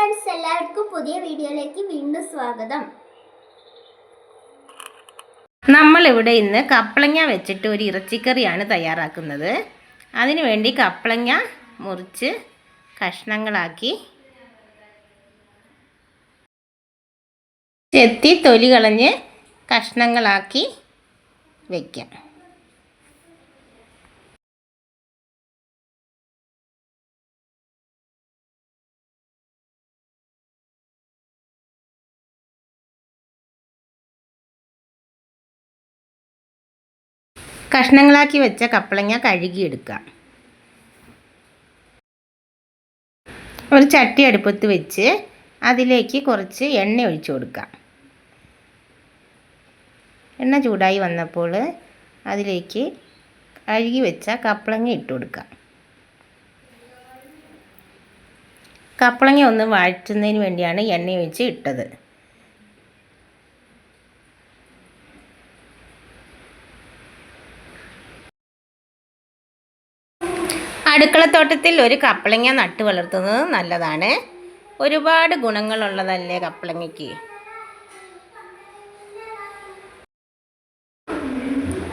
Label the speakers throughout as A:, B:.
A: Friends എല്ലാവർക്കും പുതിയ വീഡിയോയിലേക്ക് വീണ്ടും സ്വാഗതം.
B: നമ്മളിവിടെ ഇന്ന് കപ്പളങ്ങ വെച്ചിട്ട് ഒരു ഇറച്ചിക്കറിയാണ് തയ്യാറാക്കുന്നത്. അതിനുവേണ്ടി കപ്പളങ്ങ മുറിച്ച് കഷ്ണങ്ങളാക്കി ചെത്തി തൊലി കളഞ്ഞ് കഷ്ണങ്ങളാക്കി വയ്ക്കാം കഷ്ണങ്ങളാക്കി വെച്ച കപ്പളങ്ങ കഴുകിയെടുക്കുക. ഒരു ചട്ടി അടുപ്പത്ത് വെച്ച് അതിലേക്ക് കുറച്ച് എണ്ണ ഒഴിച്ചു കൊടുക്കാം എണ്ണ ചൂടായി വന്നപ്പോൾ അതിലേക്ക് കഴുകി വെച്ച കപ്പളങ്ങ ഇട്ട് കൊടുക്കാം കപ്പളങ്ങ ഒന്ന് വഴറ്റുന്നതിന് വേണ്ടിയാണ് എണ്ണ ഒഴിച്ച് ഇട്ടത്. അടുക്കളത്തോട്ടത്തിൽ ഒരു കപ്പളങ്ങ നട്ട് വളർത്തുന്നത് നല്ലതാണ്. ഒരുപാട് ഗുണങ്ങളുള്ളതല്ലേ കപ്പളങ്ങയ്ക്ക്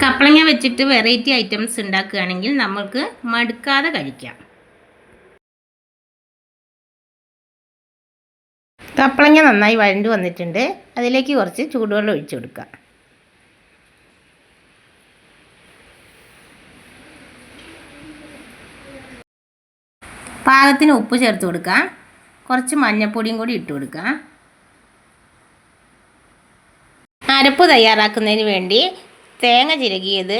B: കപ്പളങ്ങ വെച്ചിട്ട് വെറൈറ്റി ഐറ്റംസ് ഉണ്ടാക്കുകയാണെങ്കിൽ നമ്മൾക്ക് മടുക്കാതെ കഴിക്കാം. കപ്പളങ്ങ നന്നായി വഴണ്ടു വന്നിട്ടുണ്ട്. അതിലേക്ക് കുറച്ച് ചൂടുവെള്ളം ഒഴിച്ചു കൊടുക്കാം. പാകത്തിന് ഉപ്പ് ചേർത്ത് കൊടുക്കുക. കുറച്ച് മഞ്ഞൾപ്പൊടിയും കൂടി ഇട്ട് കൊടുക്കുക. അരപ്പ് തയ്യാറാക്കുന്നതിന് വേണ്ടി തേങ്ങ ചിരകിയത്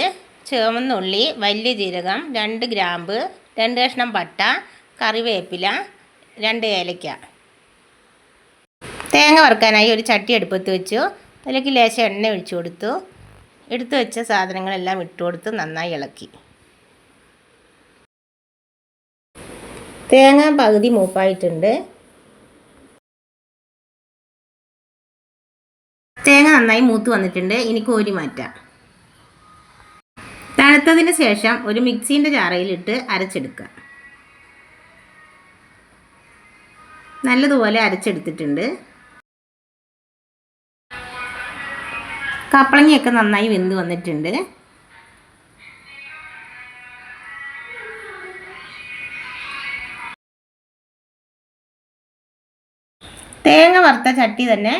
B: ചുവന്നുള്ളി വലിയ ജീരകം രണ്ട് ഗ്രാമ്പ് രണ്ട് കഷ്ണം പട്ട കറിവേപ്പില രണ്ട് ഏലയ്ക്ക തേങ്ങ വറുക്കാനായി ഒരു ചട്ടി അടുപ്പത്ത് വെച്ചു. അതിലേക്ക് ലേശം എണ്ണ ഒഴിച്ചു കൊടുത്തു. എടുത്തു വെച്ച സാധനങ്ങളെല്ലാം ഇട്ട് കൊടുത്ത് നന്നായി ഇളക്കി. തേങ്ങ പകുതി മൂപ്പായിട്ടുണ്ട്. തേങ്ങ നന്നായി മൂത്ത് വന്നിട്ടുണ്ട്. ഇനി കോരി മാറ്റാം. തണുത്തതിന് ശേഷം ഒരു മിക്സീന്റെ ചാറയിലിട്ട് അരച്ചെടുക്കുക. നല്ലതുപോലെ അരച്ചെടുത്തിട്ടുണ്ട്. കപ്പളങ്ങയൊക്കെ നന്നായി വെന്ത് വന്നിട്ടുണ്ട്. തേങ്ങ വറുത്ത ചട്ടി തന്നെ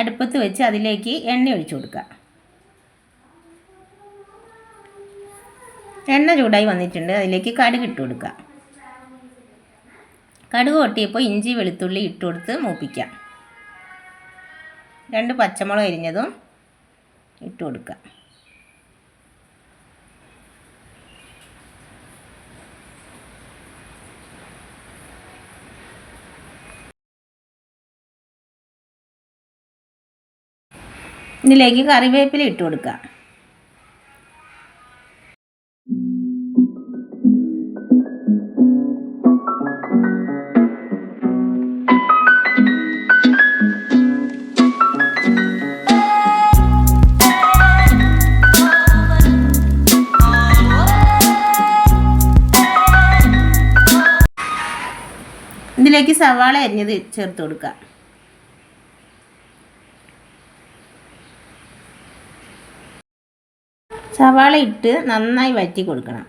B: അടുപ്പത്ത് വെച്ച് അതിലേക്ക് എണ്ണ ഒഴിച്ചു കൊടുക്കുക. എണ്ണ ചൂടായി വന്നിട്ടുണ്ട്. അതിലേക്ക് കടുക് ഇട്ട് കൊടുക്കുക. കടുക് പൊട്ടിയപ്പോൾ ഇഞ്ചി വെളുത്തുള്ളി ഇട്ട് കൊടുത്ത് മൂപ്പിക്കാം. രണ്ട് പച്ചമുളക് അരിഞ്ഞതും ഇട്ട് കൊടുക്കുക. ഇതിലേക്ക് കറിവേപ്പില ഇട്ട് കൊടുക്കുക ഇതിലേക്ക് സവാള അരിഞ്ഞത് ചേർത്ത് കൊടുക്കുക സവാള ഇട്ട് നന്നായി വറ്റി കൊടുക്കണം.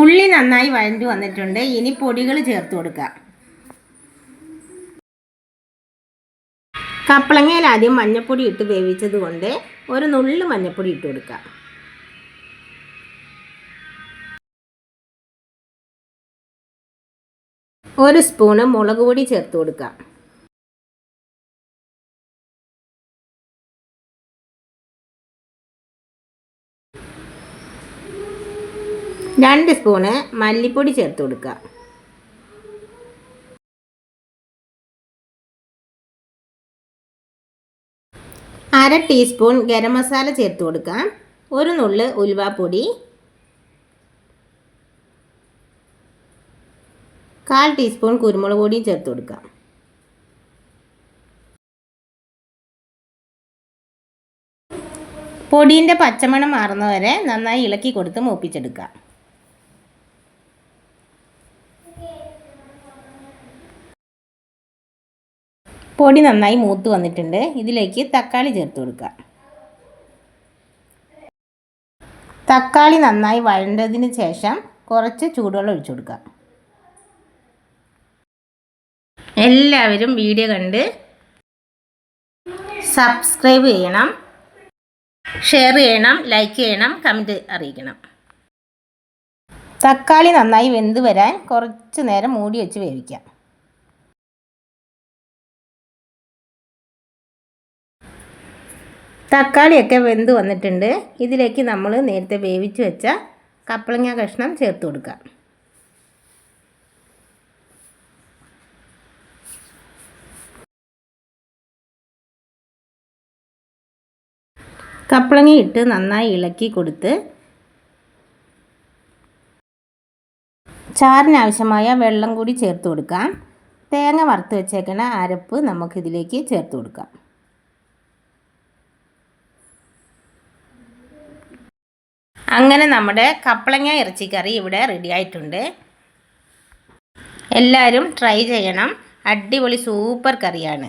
B: ഉള്ളി നന്നായി വഴഞ്ഞു വന്നിട്ടുണ്ട്. ഇനി പൊടികൾ ചേർത്ത് കൊടുക്കുക കപ്പളങ്ങയിൽ ആദ്യം മഞ്ഞപ്പൊടി ഇട്ട് വേവിച്ചത് കൊണ്ട് ഒരു നുള്ളു മഞ്ഞപ്പൊടി ഇട്ട് കൊടുക്കുക ഒരു സ്പൂണ് മുളക് പൊടി ചേർത്ത് കൊടുക്കാം. രണ്ട് സ്പൂണ് മല്ലിപ്പൊടി ചേർത്ത് കൊടുക്കുക അര ടീസ്പൂൺ ഗരം മസാല ചേർത്ത് കൊടുക്കാം. ഒരു നുള്ള് ഉലുവാപ്പൊടി. കാൽ ടീസ്പൂൺ കുരുമുളക് പൊടിയും ചേർത്ത് കൊടുക്കാം. പൊടിയിന്റെ പച്ചമണം മാറുന്നവരെ നന്നായി ഇളക്കി കൊടുത്ത് മൂപ്പിച്ചെടുക്കാം. പൊടി നന്നായി മൂത്ത് വന്നിട്ടുണ്ട്. ഇതിലേക്ക് തക്കാളി ചേർത്ത് കൊടുക്കാം. തക്കാളി നന്നായി വഴണ്ടതിന് ശേഷം കുറച്ച് ചൂടുവെള്ളം ഒഴിച്ചു കൊടുക്കാം. എല്ലാവരും വീഡിയോ കണ്ട് സബ്സ്ക്രൈബ് ചെയ്യണം. ഷെയർ ചെയ്യണം ലൈക്ക് ചെയ്യണം കമന്റ് അറിയിക്കണം. തക്കാളി നന്നായി വെന്ത് വരാൻ കുറച്ച് നേരം മൂടി വെച്ച് വേവിക്കാം. തക്കാളിയൊക്കെ വെന്ത് വന്നിട്ടുണ്ട്. ഇതിലേക്ക് നമ്മൾ നേരത്തെ വേവിച്ച് വെച്ച കപ്പളങ്ങ കഷ്ണം ചേർത്ത് കൊടുക്കാം. കപ്പളങ്ങ ഇട്ട് നന്നായി ഇളക്കി കൊടുത്ത് ചാറിനാവശ്യമായ വെള്ളം കൂടി ചേർത്ത് കൊടുക്കാം. തേങ്ങ വറുത്ത് വെച്ചേക്കണ അരപ്പ് നമുക്കിതിലേക്ക് ചേർത്ത് കൊടുക്കാം. അങ്ങനെ നമ്മുടെ കപ്പളങ്ങ ഇറച്ചിക്കറി ഇവിടെ റെഡി ആയിട്ടുണ്ട്. എല്ലാവരും ട്രൈ ചെയ്യണം. അടിപൊളി സൂപ്പർ കറിയാണ്.